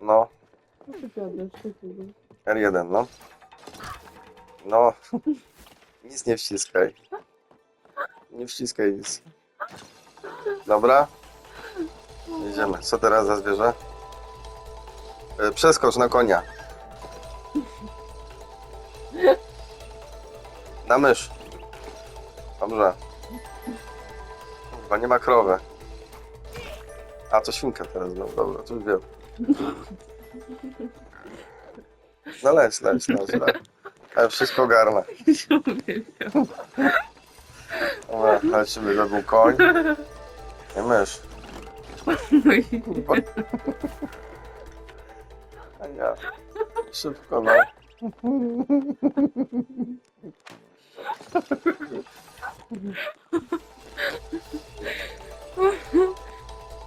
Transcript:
No, Co ty gadasz takiego? R1, no. No, nic nie wciskaj. Nie wciskaj nic. Dobra? Jedziemy. Co teraz za zwierzę? E, Przeskocz na konia. Na mysz. Dobrze. Chyba nie ma krowy. A, to świnka teraz, no dobra, to już wiem. No leć, leć, leć, leć. Ale wszystko ogarnę. Dobra, lecimy, to był koń. Nie mysz. No i. A ja. Szybko, no.